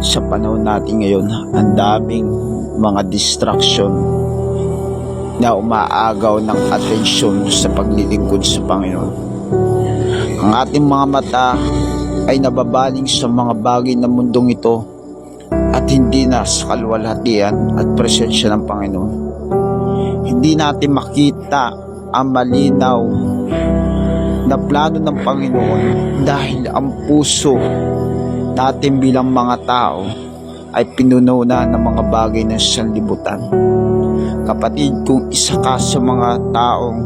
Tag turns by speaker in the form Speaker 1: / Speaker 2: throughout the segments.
Speaker 1: sa panahon natin ngayon, ang daming mga distraction na umaagaw ng atensyon sa paglilingkod sa Panginoon. Ang ating mga mata ay nababaling sa mga bagay ng mundong ito at hindi na sa kalwalhatian at presensya ng Panginoon. Hindi natin makita ang malinaw na plano ng Panginoon dahil ang puso natin bilang mga tao ay pinuno na ng mga bagay ng sanlibutan. Kapatid, kung isa ka sa mga taong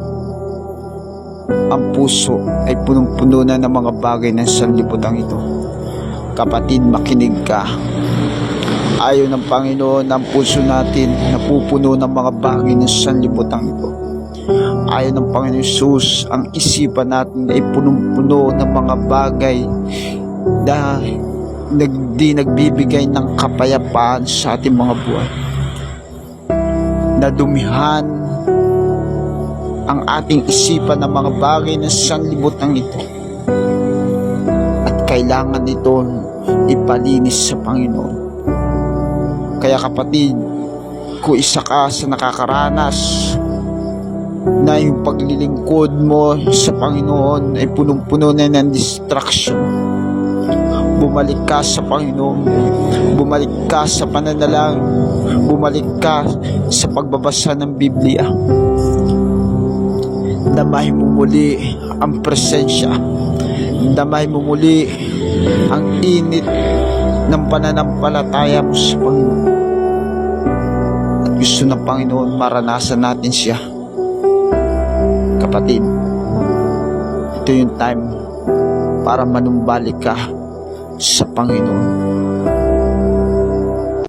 Speaker 1: ang puso ay punong-puno na ng mga bagay ng sanlibutan ito. Kapatid, makinig ka. Ayaw ng Panginoon ang puso natin napupuno ng mga bagay ng sanlibutan ito. Ayaw ng Panginoon Jesus ang isipan natin ay punong-puno ng mga bagay na nag, di nagbibigay ng kapayapaan sa ating mga buhay. Nadumihan ang ating isipan ng mga bagay ng sanlibutan ito. At kailangan ito ipalinis sa Panginoon. Kaya kapatid, kung isa ka sa nakakaranas na yung paglilingkod mo sa Panginoon ay punong-puno na ng distraction. Bumalik ka sa Panginoon. Bumalik ka sa pananalang. Bumalik ka sa pagbabasa ng Biblia. Damay mo muli ang presensya. Damay mo muli ang init ng pananampalataya mo sa Panginoon. At gusto ng Panginoon maranasan natin siya kapatid, ito yung time para manumbalik ka sa Panginoon.